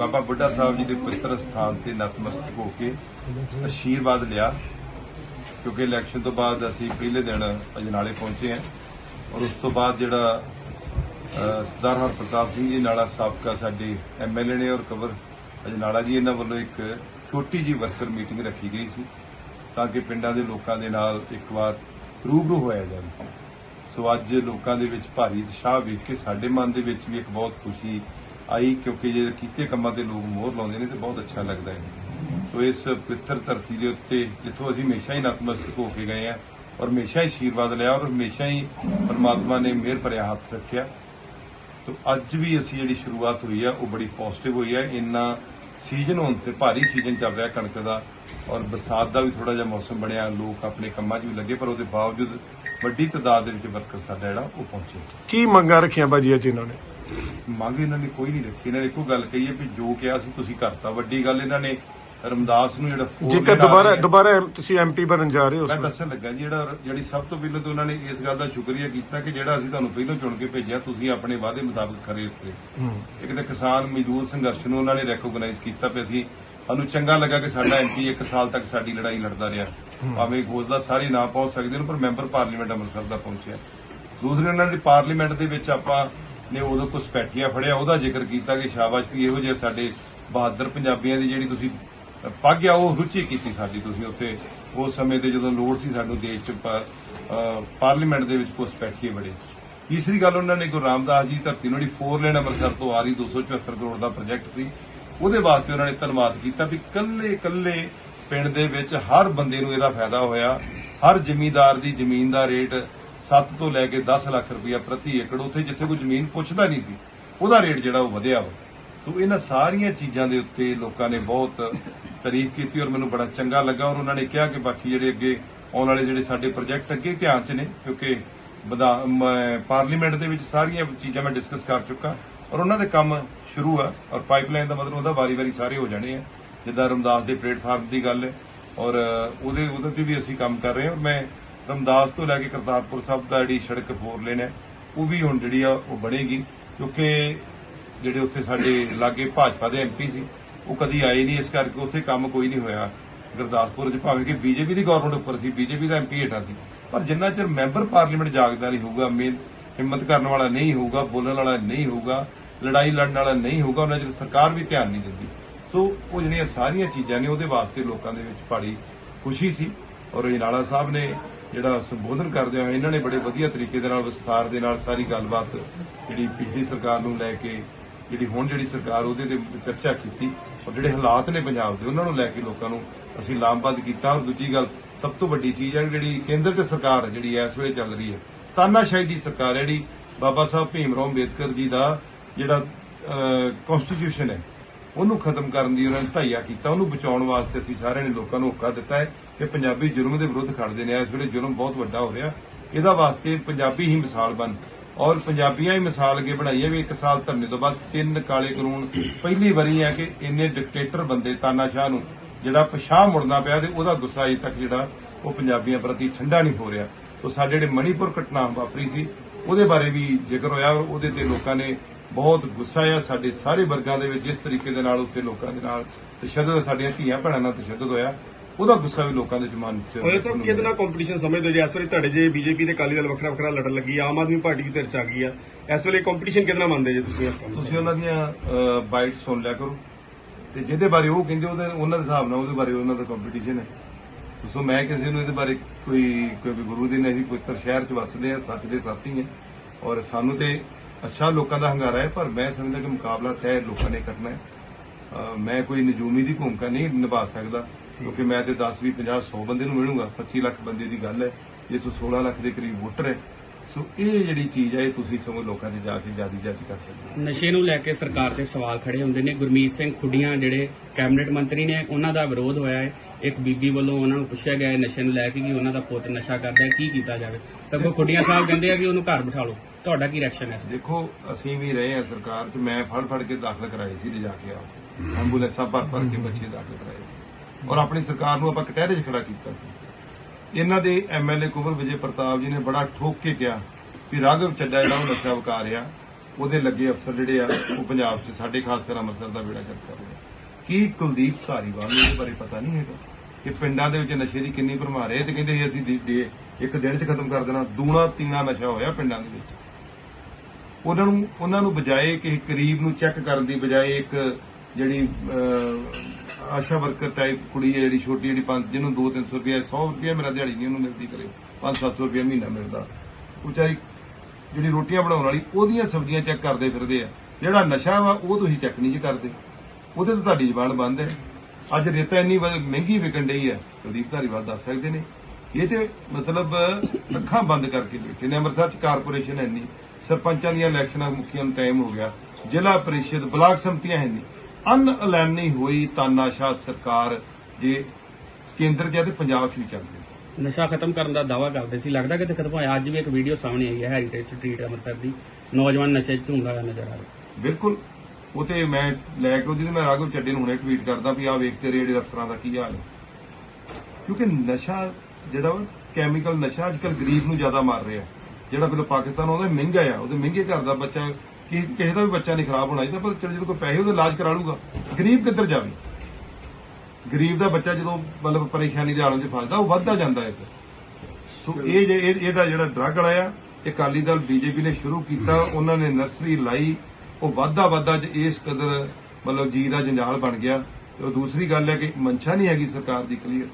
ਬਾਬਾ ਬੁੱਢਾ ਸਾਹਿਬ ਜੀ ਦੇ ਪਵਿੱਤਰ ਸਥਾਨ ਤੇ ਨਤਮਸਤਕ ਹੋ ਕੇ ਅਸ਼ੀਰਵਾਦ ਲਿਆ। ਕਿਉਂਕਿ ਇਲੈਕਸ਼ਨ ਤੋਂ ਬਾਅਦ ਅਸੀਂ ਪਹਿਲੇ ਦਿਨ ਅਜਨਾਲੇ ਪਹੁੰਚੇ ਹਾਂ ਔਰ ਉਸ ਤੋਂ ਬਾਅਦ ਜਿਹੜਾ ਅਹ, ਸਰਦਾਰ ਹਰਪ੍ਰਤਾਪ ਸਿੰਘ ਜੀ ਨਾਲਾ ਸਾਬਕਾ ਸਾਡੇ ਐਮਐਲਏ ਨੇ ਔਰ ਕਵਰ ਅਜਨਾਲਾ ਜੀ ਇਹਨਾਂ ਵੱਲੋਂ ਇੱਕ ਛੋਟੀ ਜੀ ਵਰਕਰ ਮੀਟਿੰਗ ਰੱਖੀ ਗਈ ਸੀ ਤਾਂ ਕਿ ਪਿੰਡਾਂ ਦੇ ਲੋਕਾਂ ਦੇ ਨਾਲ ਇੱਕ ਵਾਰ ਰੂਬਰੂ ਹੋਇਆ ਜਾਵੇ। ਸੋ ਅੱਜ ਲੋਕਾਂ ਦੇ ਵਿੱਚ ਭਾਰੀ ਉਤਸ਼ਾਹ ਵੇਖ ਕੇ ਸਾਡੇ ਮਨ ਦੇ ਵਿੱਚ ਵੀ ਇੱਕ ਬਹੁਤ ਖੁਸ਼ੀ ਆਈ, ਕਿਉਂਕਿ ਜੇ ਕੀਤੇ ਕੰਮਾਂ ਤੇ ਲੋਕ ਮੋਹਰ ਲਾਉਂਦੇ ਨੇ ਤੇ ਬਹੁਤ ਅੱਛਾ ਲੱਗਦਾ ਹੈ। ਸੋ ਇਸ ਪਵਿੱਤਰ ਧਰਤੀ ਦੇ ਉੱਤੇ, ਜਿੱਥੋਂ ਅਸੀਂ ਹਮੇਸ਼ਾ ਹੀ ਨਤਮਸਤਕ ਹੋ ਕੇ ਗਏ ਆ ਔਰ ਹਮੇਸ਼ਾ ਹੀ ਆਸ਼ੀਰਵਾਦ ਲਿਆ ਔਰ ਹਮੇਸ਼ਾ ਹੀ ਪਰਮਾਤਮਾ ਨੇ ਮਿਹਰ ਭਰਿਆ ਹੱਥ ਰੱਖਿਆ। ਤੋ ਅੱਜ ਵੀ ਅਸੀਂ ਜਿਹੜੀ ਸ਼ੁਰੂਆਤ ਹੋਈ ਆ, ਉਹ ਬੜੀ ਪੋਜ਼ਿਟਿਵ ਹੋਈ ਆ। ਇੰਨਾ ਸੀਜ਼ਨ ਹੋਣ ਤੇ ਭਾਰੀ ਸੀਜ਼ਨ ਚੱਲ ਰਿਹਾ ਕਣਕ ਦਾ ਔਰ ਬਰਸਾਤ ਦਾ ਵੀ ਥੋੜਾ ਜਿਹਾ ਮੌਸਮ ਬਣਿਆ, ਲੋਕ ਆਪਣੇ ਕੰਮਾਂ 'ਚ ਵੀ ਲੱਗੇ, ਪਰ ਉਹਦੇ ਬਾਵਜੂਦ ਵੱਡੀ ਤਾਦਾਦ ਦੇ ਵਿੱਚ ਵਰਕਰ ਸਾਡਾ ਜਿਹੜਾ, ਉਹ ਪਹੁੰਚੇ। ਕੀ ਮੰਗਾਂ ਰੱਖੀਆਂ ਬਾਜੀ ਅੱਜ ਇਹਨਾਂ ਨੇ? ਮੰਗ ਇਹਨਾਂ ਨੇ ਕੋਈ ਨਹੀਂ ਰੱਖੀ। ਇਹਨਾਂ ਨੇ ਇੱਕੋ ਗੱਲ ਕਹੀ ਹੈ ਵੀ ਜੋ ਕਿਹਾ ਸੀ ਤੁਸੀਂ ਕਰਤਾ। ਵੱਡੀ ਗੱਲ ਇਹਨਾਂ ਨੇ ਰਮਦਾਸ ਨੂੰ ਜਿਹੜਾ ਜੇਕਰ ਦੁਬਾਰਾ ਦੁਬਾਰਾ ਤੁਸੀਂ ਐਮਪੀ ਬਣਨ ਜਾ ਰਹੇ ਹੋ ਮੈਂ। ਦੱਸਣ ਲੱਗਾ ਜਿਹੜਾ ਜਿਹੜੀ ਸਭ ਤੋਂ ਪਹਿਲਾਂ ਤਾਂ ਉਹਨਾਂ ਨੇ ਇਸ ਗੱਲ ਦਾ ਸ਼ੁਕਰੀਆ ਕੀਤਾ ਕਿ ਜਿਹੜਾ ਅਸੀਂ ਤੁਹਾਨੂੰ ਪਹਿਲਾਂ ਚੁਣ ਕੇ ਭੇਜਿਆ ਤੁਸੀਂ ਆਪਣੇ ਵਾਅਦੇ ਮੁਤਾਬਕ ਖਰੇ ਉਤਰੇ ਹੂੰ। ਇੱਕ ਤਾਂ ਕਿਸਾਨ ਮਜ਼ਦੂਰ ਸੰਘਰਸ਼ ਨੂੰ ਉਹਨਾਂ ਨੇ ਰੈਕੋਗਨਾਈਜ਼ ਕੀਤਾ ਵੀ ਅਸੀਂ ਸਾਨੂੰ ਚੰਗਾ ਲੱਗਾ ਕਿ ਸਾਡਾ ਐਮਪੀ ਇੱਕ ਸਾਲ ਤੱਕ ਸਾਡੀ ਲੜਾਈ ਲੜਦਾ ਰਿਹਾ। ਭਾਵੇਂ ਖੋਜਦਾ ਸਾਰੇ ਨਾ ਪਹੁੰਚ ਸਕਦੇ ਨੇ ਪਰ ਮੈਂਬਰ ਪਾਰਲੀਮੈਂਟ ਅੰਮ੍ਰਿਤਸਰ ਦਾ ਪਹੁੰਚਿਆ। ਦੂਸਰੇ ਉਹਨਾਂ ਨੇ ਪਾਰਲੀਮੈਂਟ ਦੇ ਵਿੱਚ ਆਪਾਂ ਨੇ ਉਦੋਂ ਕੁਝ ਫੜਿਆ, ਉਹਦਾ ਜ਼ਿਕਰ ਕੀਤਾ ਕਿ ਸ਼ਾਬਾਸ਼ ਵੀ ਇਹੋ ਜਿਹੇ ਸਾਡੇ ਬਹਾਦਰ ਪੰਜਾਬੀਆਂ ਦੀ ਜਿਹੜੀ ਤੁਸੀਂ ਪੱਗ ਆ, ਉਹ ਰੁਚੀ ਕੀਤੀ ਸਾਡੀ ਤੁਸੀਂ ਉੱਥੇ। ਉਸ ਸਮੇਂ ਤੇ ਜਦੋਂ ਲੋੜ ਸੀ ਸਾਨੂੰ ਦੇਸ਼ ਚ ਪਾਰਲੀਮੈਂਟ ਦੇ ਵਿੱਚ ਕੁਝ ਪੈਟੀਏ ਬੜੇ ਤੀਸਰੀ ਗੱਲ ਉਹਨਾਂ ਨੇ, ਗੁਰੂ ਰਾਮਦਾਸ ਜੀ ਦੀ ਧਰਤੀ ਨੂੰ ਜਿਹੜੀ 4 ਲੇਨ ਅੰਮ੍ਰਿਤਸਰ ਤੋਂ ਆ ਰਹੀ 274 ਕਰੋੜ ਦਾ ਪ੍ਰੋਜੈਕਟ ਸੀ, ਉਹਦੇ ਵਾਸਤੇ ਉਹਨਾਂ ਨੇ ਧੰਨਵਾਦ ਕੀਤਾ ਵੀ ਕੱਲੇ ਕੱਲੇ ਪਿੰਡ ਦੇ ਵਿੱਚ ਹਰ ਬੰਦੇ ਨੂੰ ਇਹਦਾ ਫਾਇਦਾ ਹੋਇਆ। ਹਰ ਜ਼ਮੀਂਦਾਰ ਦੀ ਜ਼ਮੀਨ ਦਾ ਰੇਟ 7 ਤੋਂ ਲੈ ਕੇ 10 ਲੱਖ ਰੁਪਇਆ ਪ੍ਰਤੀ ਏਕੜ ਉੱਥੇ ਜਿੱਥੇ ਕੋਈ ਜ਼ਮੀਨ ਪੁੱਛਦਾ ਨਹੀਂ ਸੀ, ਉਹਦਾ ਰੇਟ ਜਿਹੜਾ ਉਹ ਵਧਿਆ ਵਾ। ਸੋ ਇਹਨਾਂ ਸਾਰੀਆਂ ਚੀਜ਼ਾਂ ਦੇ ਉੱਤੇ ਲੋਕਾਂ ਨੇ ਬਹੁਤ ਤਾਰੀਫ ਕੀਤੀ ਔਰ ਮੈਨੂੰ ਬੜਾ ਚੰਗਾ ਲੱਗਾ ਔਰ ਉਹਨਾਂ ਨੇ ਕਿਹਾ ਕਿ ਬਾਕੀ ਜਿਹੜੇ ਅੱਗੇ ਆਉਣ ਵਾਲੇ ਜਿਹੜੇ ਸਾਡੇ ਪ੍ਰੋਜੈਕਟ ਅੱਗੇ ਧਿਆਨ 'ਚ ਨੇ, ਕਿਉਂਕਿ ਪਾਰਲੀਮੈਂਟ ਦੇ ਵਿੱਚ ਸਾਰੀਆਂ ਚੀਜ਼ਾਂ ਮੈਂ ਡਿਸਕਸ ਕਰ ਚੁੱਕਾ ਔਰ ਉਹਨਾਂ ਦੇ ਕੰਮ ਸ਼ੁਰੂ ਆ ਔਰ ਪਾਈਪਲਾਈਨ ਦਾ ਮਤਲਬ ਉਹਦਾ ਵਾਰੀ-ਵਾਰੀ ਸਾਰੇ ਹੋ ਜਾਣੇ ਆ, ਜਿੱਦਾਂ ਰਮਦਾਸ ਦੇ ਪਲੇਟਫਾਰਮ ਦੀ ਗੱਲ ਹੈ ਔਰ ਉਹਦੇ ਉਹਦੇ ਤੇ ਵੀ ਅਸੀਂ ਕੰਮ ਕਰ ਰਹੇ ਹਾਂ ਔਰ ਮੈਂ ਰਮਦਾਸ ਤੋਂ ਲੈ ਕੇ ਕਰਤਾਰਪੁਰ ਸਾਹਿਬ ਦਾ ਜਿਹੜੀ ਸੜਕ ਫੋਰ ਲੇਨ ਹੈ ਉਹ ਵੀ ਹੁਣ ਜਿਹੜੀ ਆ ਉਹ ਬਣੇਗੀ, ਕਿਉਂਕਿ ਜਿਹੜੇ ਉੱਥੇ ਸਾਡੇ ਲਾਗੇ ਭਾਜਪਾ ਦੇ ਐਮਪੀ ਸੀ, ਉਹ ਕਦੀ ਆਏ ਨਹੀਂ ਇਸ ਕਰਕੇ ਉੱਥੇ ਕੰਮ ਕੋਈ ਨਹੀਂ ਹੋਇਆ। ਗੁਰਦਾਸਪੁਰ 'ਚ ਭਾਵੇਂ ਕਿ ਬੀਜੇਪੀ ਦੀ ਗਵਰਨਮੈਂਟ ਉੱਪਰ ਸੀ, ਬੀਜੇਪੀ ਦਾ ਐਮਪੀ ਹੇਠਾਂ ਸੀ, ਪਰ ਜਿੰਨਾ ਚਿਰ ਮੈਂਬਰ ਪਾਰਲੀਮੈਂਟ ਜਾਗਦਾ ਨਹੀਂ ਹੋਊਗਾ, ਮੇਨ ਹਿੰਮਤ ਕਰਨ ਵਾਲਾ ਨਹੀਂ ਹੋਊਗਾ, ਬੋਲਣ ਵਾਲਾ ਨਹੀਂ ਹੋਊਗਾ, ਲੜਾਈ ਲੜਨ ਵਾਲਾ ਨਹੀਂ ਹੋਊਗਾ, ਉਹਨਾਂ ਚਿਰ ਸਰਕਾਰ ਵੀ ਧਿਆਨ ਨਹੀਂ ਦਿੰਦੀ। ਸੋ ਉਹ ਜਿਹੜੀਆਂ ਸਾਰੀਆਂ ਚੀਜ਼ਾਂ ਨੇ, ਉਹਦੇ ਵਾਸਤੇ ਲੋਕਾਂ ਦੇ ਵਿੱਚ ਬੜੀ ਖੁਸ਼ੀ ਸੀ ਔਰ ਇਨਾਲਾ ਸਾਹਿਬ ਨੇ ਜਿਹੜਾ ਸੰਬੋਧਨ ਕਰਦੇ ਹੋਏ ਇਹਨਾਂ ਨੇ ਬੜੇ ਵਧੀਆ ਤਰੀਕੇ ਦੇ ਨਾਲ, ਵਿਸਥਾਰ ਦੇ ਨਾਲ ਸਾਰੀ ਗੱਲਬਾਤ ਜਿਹੜੀ ਪਿਛਲੀ ਸਰਕਾਰ ਨੂੰ ਲੈ ਕੇ, ਜਿਹੜੀ ਹੁਣ ਜਿਹੜੀ ਸਰਕਾਰ, ਉਹਦੇ ਤੇ ਚਰਚਾ ਕੀਤੀ। ਔਰ ਜਿਹੜੇ ਹਾਲਾਤ ਨੇ ਪੰਜਾਬ ਦੇ, ਉਹਨਾਂ ਨੂੰ ਲੈ ਕੇ ਲੋਕਾਂ ਨੂੰ ਅਸੀਂ ਲਾਮਬੰਦ ਕੀਤਾ। ਔਰ ਦੂਜੀ ਗੱਲ, ਸਭ ਤੋਂ ਵੱਡੀ ਚੀਜ਼ ਹੈ, ਜਿਹੜੀ ਕੇਂਦਰ ਤੇ ਸਰਕਾਰ ਜਿਹੜੀ ਇਸ ਵੇਲੇ ਚੱਲ ਰਹੀ ਹੈ, ਤਾਨਾਸ਼ਾਹੀ ਦੀ ਸਰਕਾਰ ਜਿਹੜੀ ਬਾਬਾ ਸਾਹਿਬ ਭੀਮ ਰਾਓ ਅੰਬੇਦਕਰ ਜੀ ਦਾ ਜਿਹੜਾ ਕਨਸਟੀਟਿਊਸ਼ਨ ਹੈ ਉਹਨੂੰ ਖਤਮ ਕਰਨ ਦੀ ਉਹਨਾਂ ਨੇ ਧਾਈਆ ਕੀਤਾ, ਉਹਨੂੰ ਬਚਾਉਣ ਵਾਸਤੇ ਅਸੀਂ ਸਾਰਿਆਂ ਨੇ ਲੋਕਾਂ ਨੂੰ ਹੋਕਾ ਦਿੱਤਾ ਹੈ ਕਿ ਪੰਜਾਬੀ ਜੁਰਮ ਦੇ ਵਿਰੁੱਧ ਖੜਦੇ ਨੇ। ਇਸ ਵੇਲੇ ਜੁਰਮ ਬਹੁਤ ਵੱਡਾ ਹੋ ਰਿਹਾ। ਇਹਦਾ ਵਾਸਤੇ ਪੰਜਾਬੀ ਹੀ ਮਿਸਾਲ ਬਣ। ਔਰ ਪੰਜਾਬੀਆਂ ਹੀ ਮਿਸਾਲ ਅੱਗੇ ਬਣਾਈ ਹੈ ਵੀ ਇੱਕ ਸਾਲ ਧਰਨੇ ਤੋਂ ਬਾਅਦ ਤਿੰਨ ਕਾਲੇ ਕਾਨੂੰਨ ਪਹਿਲੀ ਵਾਰੀ ਹੈ ਕਿ ਇੰਨੇ ਡਿਕਟੇਟਰ ਬੰਦੇ ਤਾਨਾਸ਼ਾਹ ਨੂੰ ਜਿਹੜਾ ਪਛਾਹ ਮੁੜਨਾ ਪਿਆ ਤੇ ਉਹਦਾ ਗੁੱਸਾ ਅਜੇ ਤੱਕ ਜਿਹੜਾ ਉਹ ਪੰਜਾਬੀਆਂ ਪ੍ਰਤੀ ਠੰਡਾ ਨਹੀਂ ਹੋ ਰਿਹਾ। ਸੋ ਸਾਡੇ ਜਿਹੜੇ ਮਣੀਪੁਰ ਘਟਨਾ ਵਾਪਰੀ ਸੀ, ਉਹਦੇ ਬਾਰੇ ਵੀ ਜ਼ਿਕਰ ਹੋਇਆ। ਔਰ ਉਹਦੇ ਤੇ ਲੋਕਾਂ ਨੇ ਬਹੁਤ ਗੁੱਸਾ ਆ ਸਾਡੇ ਸਾਰੇ ਵਰਗਾਂ ਦੇ ਵਿੱਚ ਜਿਸ ਤਰੀਕੇ ਦੇ ਨਾਲ ਉੱਤੇ ਲੋਕਾਂ ਦੇ ਨਾਲ ਤਸ਼ੱਦਦ ਸਾਡੀਆਂ ਧੀਆਂ ਭੈਣਾਂ ਨਾਲ ਤਸ਼ੱਦਦ ਹੋਇਆ ਉਹਦਾ ਗੁੱਸਾ ਵੀ ਲੋਕਾਂ ਦੇ ਜਮਾਨ ਚ ਉਹਦੇ ਸਭ ਕਿਹਦੇ ਨਾਲ ਕੰਪੀਟੀਸ਼ਨ ਸਮਝਦੇ ਜੀ? ਇਸ ਵੇਲੇ ਤੁਹਾਡੇ ਜੇ ਬੀਜੇਪੀ ਤੇ ਅਕਾਲੀ ਦਲ ਵੱਖਰਾ ਵੱਖਰਾ ਲੜਨ ਲੱਗੀ ਆ, ਆਮ ਆਦਮੀ ਪਾਰਟੀ ਦੀ ਧਿਰ ਚ ਆ ਗਈ ਆ। ਇਸ ਵੇਲੇ ਕੰਪੀਟੀਸ਼ਨ ਕਿਹਦੇ ਨਾਲ ਮੰਨਦੇ ਜੇ ਤੁਸੀਂ ਤੁਸੀਂ ਉਹਨਾਂ ਦੀਆਂ ਬਾਈਟ ਸੁਣ ਲਿਆ ਕਰੋ। ਤੇ ਜਿਹਦੇ ਬਾਰੇ ਉਹ ਕਹਿੰਦੇ ਉਹਦੇ ਉਹਨਾਂ ਦੇ ਹਿਸਾਬ ਨਾਲ ਉਹਦੇ ਬਾਰੇ ਉਹਨਾਂ ਦਾ ਕੰਪੀਟੀਸ਼ਨ ਹੈ। ਸੋ ਮੈਂ ਕਿਸੇ ਨੂੰ ਇਹਦੇ ਬਾਰੇ ਕੋਈ ਕਿਉਂਕਿ ਗੁਰੂ ਦੇ ਨੇ ਅਸੀਂ ਪਵਿੱਤਰ ਸ਼ਹਿਰ 'ਚ ਵੱਸਦੇ ਆ ਸੱਚ ਦੇ ਸਾਥੀ ਹਾਂ ਔਰ ਸਾਨੂੰ ਤੇ ਅੱਛਾ ਲੋਕਾਂ ਦਾ ਹੰਗਾਰਾ ਹੈ ਪਰ ਮੈਂ ਸਮਝਦਾ ਕਿ ਮੁਕਾਬਲਾ ਤੈਅ ਲੋਕਾਂ ਨੇ ਕਰਨਾ ਹੈ। ਮੈਂ ਕੋਈ ਨਜੂਮੀ ਦੀ ਭੂਮਿਕਾ ਨਹੀਂ ਨਿਭਾ ਸਕਦਾ ਕਿਉਂਕਿ ਮੈਂ ਤੇ 10 20 50 100 ਬੰਦੇ ਨੂੰ ਮਿਲੂੰਗਾ 25 ਲੱਖ ਬੰਦੇ ਦੀ ਗੱਲ ਹੈ। ਇਹ ਤੋਂ 16 ਲੱਖ ਦੇ ਕਰੀਬ ਵੋਟਰ ਹੈ ਸੋ ਇਹ ਜਿਹੜੀ ਚੀਜ਼ ਹੈ ਇਹ ਤੁਸੀਂ ਸਗੋਂ ਲੋਕਾਂ 'ਚ ਜਾ ਕੇ ਜਿਆਦੀ ਜੱਜ ਕਰ ਸਕਦੇ ਹੋ। ਨਸ਼ੇ ਨੂੰ ਲੈ ਕੇ ਸਰਕਾਰ ਤੇ ਸਵਾਲ ਖੜੇ ਹੁੰਦੇ ਨੇ। ਗੁਰਮੀਤ ਸਿੰਘ ਖੁੱਡੀਆਂ ਜਿਹੜੇ ਕੈਬਨਿਟ ਮੰਤਰੀ ਨੇ ਉਹਨਾਂ ਦਾ ਵਿਰੋਧ ਹੋਇਆ ਹੈ। ਇੱਕ ਬੀਬੀ ਵੱਲੋਂ ਉਹਨਾਂ ਨੂੰ ਪੁੱਛਿਆ ਗਿਆ ਨਸ਼ੇ ਨੂੰ ਲੈ ਕੇ ਕਿ ਉਹਨਾਂ ਦਾ ਪੁੱਤ ਨਸ਼ਾ ਕਰਦਾ ਹੈ ਕੀ ਕੀਤਾ ਜਾਵੇ? ਤਾਂ ਕੋਈ ਖੁੱਡੀਆਂ ਸਾਹਿਬ ਕਹਿੰਦੇ ਆ ਕਿ ਉਹਨੂੰ ਘਰ ਬਿਠਾ ਲਓ। ਤੁਹਾਡਾ ਕੀ ਰਿਐਕਸ਼ਨ ਹੈ? ਇਸ ਤੇ? ਦੇਖੋ, ਅਸੀਂ ਵੀ ਰਹੇ ਹਾਂ ਸਰਕਾਰ 'ਚ। ਮੈਂ ਫੜ ਫੜ ਕੇ ਦਾਖਲ ਕਰਾਏ ਸੀ ਲਿਜਾ ਕੇ ਆਪ ਐਂਬੂਲੈਂਸਾਂ ਭਰ ਭਰ ਕੇ ਬੱਚੇ ਦਾਖਲ ਕਰਾਏ ਸੀ। ਔਰ ਆਪਣੀ ਸਰਕਾਰ ਨੂੰ ਆਪਾਂ ਕਟਹਿਰੇ 'ਚ ਖੜਾ ਕੀਤਾ ਸੀ। ਇਹਨਾਂ ਦੇ ਐਮਐਲਏ ਕੁਵਰ ਵਿਜੇ ਪ੍ਰਤਾਪ ਜੀ ਨੇ ਬੜਾ ਠੋਕ ਕੇ ਕਿਹਾ ਕਿ ਰਾਘਵ ਚੱਡਾ ਜਿਹੜਾ ਉਹ ਨਸ਼ਾ ਵਿਕਾ ਰਿਹਾ, ਉਹਦੇ ਲੱਗੇ ਅਫਸਰ ਜਿਹੜੇ ਆ, ਉਹ ਪੰਜਾਬ 'ਚ ਸਾਡੇ ਖਾਸ ਕਰ ਅੰਮ੍ਰਿਤਸਰ ਦਾ ਬੇੜਾ ਕਰ ਕਰ ਰਹੇ ਆ। ਕੀ ਕੁਲਦੀਪ ਧਾਰੀਵਾਲ ਨੂੰ ਇਹਦੇ ਬਾਰੇ ਪਤਾ ਨਹੀਂ ਹੈਗਾ? ਕਿ ਪਿੰਡਾਂ ਦੇ ਵਿੱਚ ਨਸ਼ੇ ਦੀ ਕਿੰਨੀ ਭਰਮਾਰ ਹੈ। ਤੇ ਕਹਿੰਦੇ ਸੀ ਅਸੀਂ ਦੀ- ਦੀ- ਇੱਕ ਦਿਨ 'ਚ ਖਤਮ ਕਰ ਦੇਣਾ। ਦੂਣਾ ਤੀਣਾ ਨਸ਼ਾ ਹੋਇਆ ਪਿੰਡਾਂ ਦੇ ਵਿੱਚ। ਉਹਨਾਂ ਨੂੰ ਉਹਨਾਂ ਨੂੰ ਬਜਾਏ ਕਿ ਕਰੀਬ ਨੂੰ ਚੈੱਕ ਕਰਨ ਦੀ ਬਜਾਏ ਇੱਕ ਜਿਹੜੀ ਆਸ਼ਾ ਵਰਕਰ ਟਾਈਪ ਕੁੜੀ ਹੈ, ਜਿਹੜੀ ਛੋਟੀ, ਜਿਹੜੀ ਪੰਜ, ਜਿਹਨੂੰ 2-300 ਰੁਪਏ 100 ਰੁਪਏ ਮੇਰਾ ਦਿਹਾੜੀ ਨਹੀਂ ਉਹਨੂੰ ਮਿਲਦੀ ਕਰੇ 5-700 ਰੁਪਏ ਮਹੀਨਾ ਮਿਲਦਾ। ਉਹ ਵਿਚਾਰੀ ਜਿਹੜੀ ਰੋਟੀਆਂ ਬਣਾਉਣ ਵਾਲੀ, ਉਹਦੀਆਂ ਸਬਜ਼ੀਆਂ ਚੈੱਕ ਕਰਦੇ ਫਿਰਦੇ ਆ। ਜਿਹੜਾ ਨਸ਼ਾ ਵਾ, ਉਹ ਤੁਸੀਂ ਚੈੱਕ ਨਹੀਂ ਜੀ ਕਰਦੇ। ਉਹਦੇ ਤੇ ਤੁਹਾਡੀ ਜ਼ਬਾਨ ਬੰਦ ਹੈ। ਅੱਜ ਰੇਤਾ ਇੰਨੀ ਮਹਿੰਗੀ ਵਿਕਣ ਡਈ ਹੈ। ਕੁਲਦੀਪ ਧਾਰੀਵਾਲ ਦੱਸ ਸਕਦੇ ਨੇ। ਇਹ ਤੇ ਮਤਲਬ ਅੱਖਾਂ ਬੰਦ ਕਰਕੇ ਬੈਠੇ ਨੇ। ਅੰਮ੍ਰਿਤਸਰ ਚ ਕਾਰਪੋਰੇਸ਼ਨ ਹੈ ਸਰਪੰਚਾਂ ਦੀਆਂ ਇਲੈਕਸ਼ਨਾਂ ਮੁੱਕੀਆਂ ਨੂੰ ਟਾਈਮ ਹੋ ਗਿਆ। ਜ਼ਿਲ੍ਹਾ ਪਰਿਸ਼ਦ ਬਲਾਕ ਸੰਮਤੀਆਂ ਹੈ ਨਹੀਂ। ਅਨਐਲਾਨ ਨਹੀਂ ਹੋਈ ਤਾਨਾਸ਼ਾਹ ਸਰਕਾਰ ਜੇ ਕੇਂਦਰ ਹੈ ਤੇ ਪੰਜਾਬ ਚ ਵੀ ਚੱਲ ਰਹੀ। ਨਸ਼ਾ ਖਤਮ ਕਰਨ ਦਾ ਦਾਵਾ ਕਰਦੇ ਸੀ। ਲੱਗਦਾ ਕਿ ਤੇ ਖਤਮ ਹੋਇਆ। ਅੱਜ ਵੀ ਇੱਕ ਵੀਡੀਓ ਸਾਹਮਣੇ ਆਈ ਹੈ ਹੈਰੀਟੇਜ ਸਟਰੀਟ ਅੰਮ੍ਰਿਤਸਰ ਦੀ। ਨੌਜਵਾਨ ਨਸ਼ੇ 'ਚ ਝੂੰਗਾ ਹੋਇਆ ਨਜ਼ਰ ਆ ਰਿਹਾ। ਬਿਲਕੁਲ। ਉਹ ਤੇ ਮੈਂ ਲੈ ਕੇ ਉਹਦੀ ਤੇ ਮੈਂ ਰਾਘਵ ਚੱਡੇ ਨੂੰ ਹੁਣੇ ਟਵੀਟ ਕਰਦਾ ਵੀ ਆਹ ਵੇਖ ਤੇਰੇ ਜਿਹੜੇ ਅਫਸਰਾਂ ਦਾ ਕੀ ਹਾਲ ਹੈ। ਕਿਉਂਕਿ ਨਸ਼ਾ ਜਿਹੜਾ ਕੈਮੀਕਲ ਨਸ਼ਾ ਅੱਜਕੱਲ ਗਰੀਬ ਨੂੰ ਜ਼ਿਆਦਾ ਮਾਰ ਰਿਹਾ। ਜਿਹੜਾ ਬਿਲੋ ਪਾਕਿਸਤਾਨ ਉਹਦਾ ਮਹਿੰਗਾ ਆ ਉਹਦੇ ਮਹਿੰਗੇ ਘਰ ਦਾ ਬੱਚਾ ਕਿ ਕਿਸੇ ਦਾ ਵੀ ਬੱਚਾ ਨਹੀਂ ਖਰਾਬ ਹੋਣਾ ਚਾਹੀਦਾ ਪਰ ਚਲ ਜਦੋਂ ਕੋਈ ਪੈਸੇ ਉਹਦਾ ਇਲਾਜ ਕਰਾ ਲੂਗਾ ਗਰੀਬ ਕਿੱਧਰ ਜਾਵੇ? ਗਰੀਬ ਦਾ ਬੱਚਾ ਜਦੋਂ ਮਤਲਬ ਪਰੇਸ਼ਾਨੀ ਦੇ ਆਲਮ 'ਚ ਫਸਦਾ ਉਹ ਵੱਧਦਾ ਜਾਂਦਾ ਹੈ ਸੋ ਇਹ ਜੇ ਇਹਦਾ ਜਿਹੜਾ ਡਰੱਗ ਵਾਲਾ ਆ ਇਹ ਅਕਾਲੀ ਦਲ ਬੀਜੇਪੀ ਨੇ ਸ਼ੁਰੂ ਕੀਤਾ ਉਹਨਾਂ ਨੇ ਨਰਸਰੀ ਲਾਈ ਉਹ ਵਾਧਾ ਵਾਧਾ ਚ ਇਸ ਕਦਰ ਮਤਲਬ ਜੀ ਦਾ ਜੰਜਾਲ ਬਣ ਗਿਆ। ਤੇ ਉਹ ਦੂਸਰੀ ਗੱਲ ਹੈ ਕਿ ਮਨਸ਼ਾ ਨਹੀਂ ਹੈਗੀ ਸਰਕਾਰ ਦੀ ਕਲੀਅਰ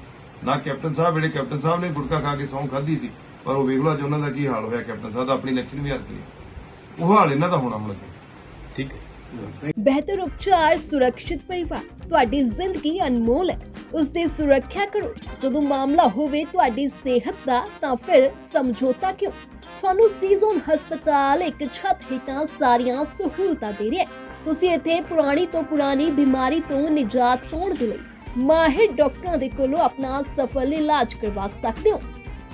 ਨਾ ਕੈਪਟਨ ਸਾਹਿਬ ਜਿਹੜੇ ਕੈਪਟਨ ਸਾਹਿਬ ਨੇ ਗੁਟਕਾ ਖਾ ਕੇ ਸੌਂ ਖਾਧੀ ਸੀ ਪਰ ਉਹ ਵੇਖ ਲਓ ਅੱਜ ਉਹਨਾਂ ਦਾ ਕੀ ਹਾਲ ਹੋਇਆ ਕੈਪਟਨ ਸਾਹਿਬ ਦਾ ਆਪਣੀ ਇਲੈਕਸ਼ਨ ਵੀ ਹਾਰ ਗਏ ਉਹ ਹਾਲ ਇਹਨਾਂ ਦਾ ਹੋਣਾ ਹੁਣ ਠੀਕ ਹੈ। ਬਿਹਤਰ ਉਪਚਾਰ ਸੁਰੱਖਿਅਤ ਪਰਿਵਾਰ ਤੁਹਾਡੀ ਜ਼ਿੰਦਗੀ ਅਨਮੋਲ ਹੈ। ਉਸ ਦੀ ਸੁਰੱਖਿਆ ਕਰੋ। ਜਦੋਂ ਮਾਮਲਾ ਹੋਵੇ ਤੁਹਾਡੀ ਸਿਹਤ ਦਾ ਤਾਂ ਫਿਰ ਸਮਝੌਤਾ ਕਿਉਂ? ਤੁਹਾਨੂੰ ਸੀਜ਼ਨ ਹਸਪਤਾਲ ਇੱਕ ਛੱਤ ਹੇਠਾਂ ਸਾਰੀਆਂ ਸਹੂਲਤਾਂ ਦੇ ਰਿਹਾ ਹੈ। ਤੁਸੀਂ ਇੱਥੇ ਪੁਰਾਣੀ ਤੋਂ ਪੁਰਾਣੀ ਬਿਮਾਰੀ ਤੋਂ ਨਿਜਾਤ ਪਾਉਣ ਦੇ ਲਈ ਮਾਹਿਰ ਡਾਕਟਰਾਂ ਦੇ ਕੋਲੋਂ ਆਪਣਾ ਸਫਲ ਇਲਾਜ ਕਰਵਾ ਸਕਦੇ ਹੋ।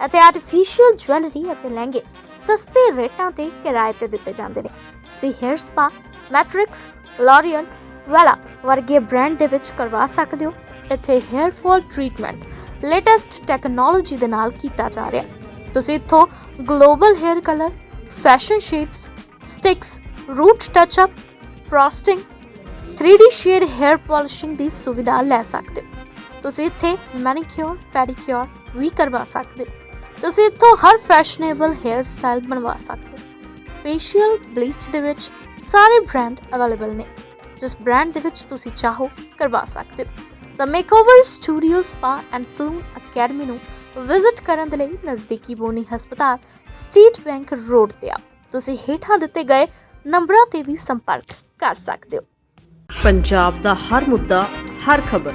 ਅਤੇ ਆਰਟੀਫੀਸ਼ੀਅਲ ਜੁਐਲਰੀ ਅਤੇ ਲਹਿੰਗੇ ਸਸਤੇ ਰੇਟਾਂ ਤੇ ਕਿਰਾਏ ਤੇ ਦਿੱਤੇ ਜਾਂਦੇ ਨੇ। ਤੁਸੀਂ hair spa Matrix L'Oreal Wella ਵਰਗੇ ਬ੍ਰਾਂਡ ਦੇ ਵਿੱਚ ਕਰਵਾ ਸਕਦੇ ਹੋ। ਇੱਥੇ hair fall treatment latest technology ਦੇ ਨਾਲ ਕੀਤਾ ਜਾ ਰਿਹਾ ਤੁਸੀਂ ਇੱਥੋਂ global hair colour fashion shades sticks root touch-up frosting 3D shade hair polishing ਦੀ ਸੁਵਿਧਾ ਲੈ ਸਕਦੇ ਹੋ। ਤੁਸੀਂ ਇੱਥੇ ਮੈਨੀਕਿਉਰ ਪੈਡੀਕਿਉਰ ਵੀ ਕਰਵਾ ਸਕਦੇ ਹੋ। ਤੁਸੀਂ ਇੱਥੋਂ ਹਰ ਫੈਸ਼ਨੇਬਲ ਹੇਅਰ ਸਟਾਈਲ ਬਣਵਾ ਸਕਦੇ ਹੋ। ਫੇਸ਼ੀਅਲ ਬਲੀਚ ਦੇ ਵਿੱਚ ਸਾਰੇ ਬ੍ਰਾਂਡ ਅਵੇਲੇਬਲ ਨੇ, ਜਿਸ ਬ੍ਰਾਂਡ ਦੇ ਵਿੱਚ ਤੁਸੀਂ ਚਾਹੋ ਕਰਵਾ ਸਕਦੇ ਹੋ। ਤਾਂ makeover studio spa and salon academy ਨੂੰ ਵਿਜ਼ਿਟ ਕਰਨ ਦੇ ਲਈ ਨਜ਼ਦੀਕੀ ਬੋਨੀ ਹਸਪਤਾਲ ਸਟੇਟ ਬੈਂਕ ਰੋਡ ਤੇ ਆ ਤੁਸੀਂ ਹੇਠਾਂ ਦਿੱਤੇ ਗਏ ਨੰਬਰਾਂ ਤੇ ਵੀ ਸੰਪਰਕ ਕਰ ਸਕਦੇ ਹੋ। ਪੰਜਾਬ ਦਾ ਹਰ ਮੁੱਦਾ, ਹਰ ਖਬਰ